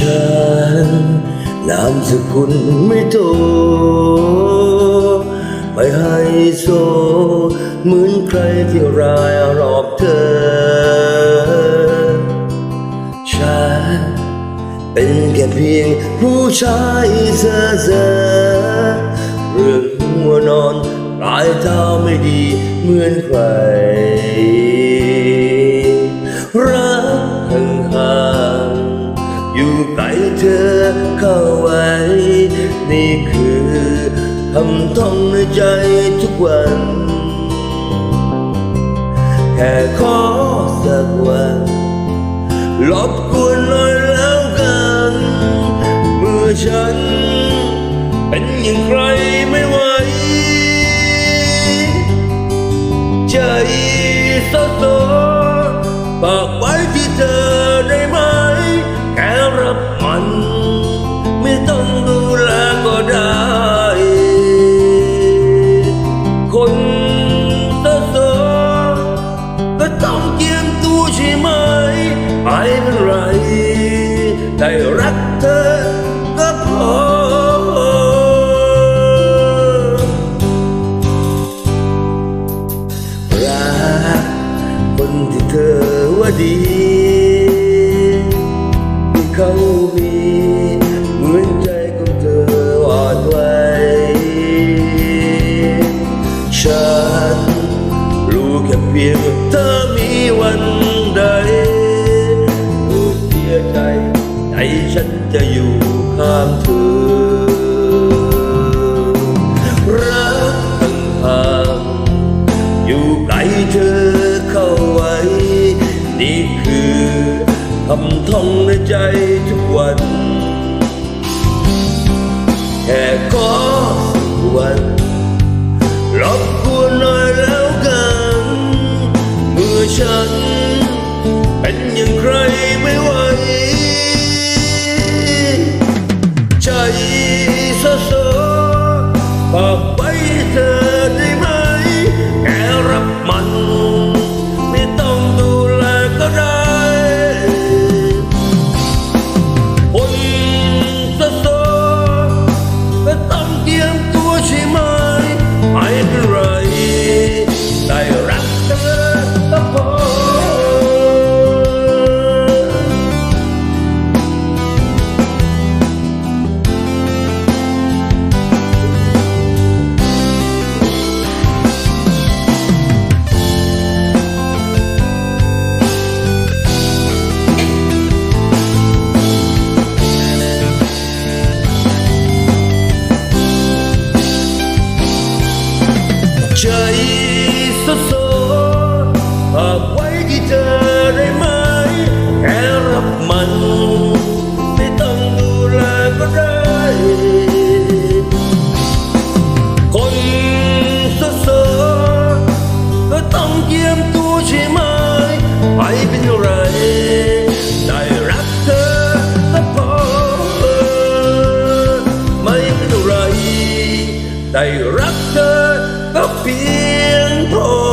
ฉัน นามสกุลไม่โต ไม่ให้โซ เหมือนใครที่รายรอบเธอ ฉัน เป็นแค่เพียงผู้ชายเซ่อเซ่อเรื่องหัวนอนปลายเท้าไม่ดีเหมือนใคร เธอเข้าไว้ นี่คือคำท่องในใจทุกวัน แค่ขอสักวันรบกวนหน่อยแล้วกัน เมื่อฉัน เป็นอย่างใครไม่ไหว ใจสะสดฝาก ได้รักเธอก็พอ รักคนที่เธอว่าดีที่เขามีเหมือนใจของเธอหวาดไหวฉันรู้แค่เพียงเธอมีวัน ฉันจะอยู่ข้างเธอ รักห่างอยู่ไกลเธอเข้าไว้ นี่คือคำท่องในใจทุกวัน ใจสดสดฝากไว้ที่เธอได้ไหมแค่รับมัน ไม่ต้องดูแลก็ได้ คนสดสดก็ต้องเยี่ยมตัวใช่ไหมไม่เป็นไรได้รักเธอแต่พอไม่เป็ไรได้รักเธอ the feeling. Oh.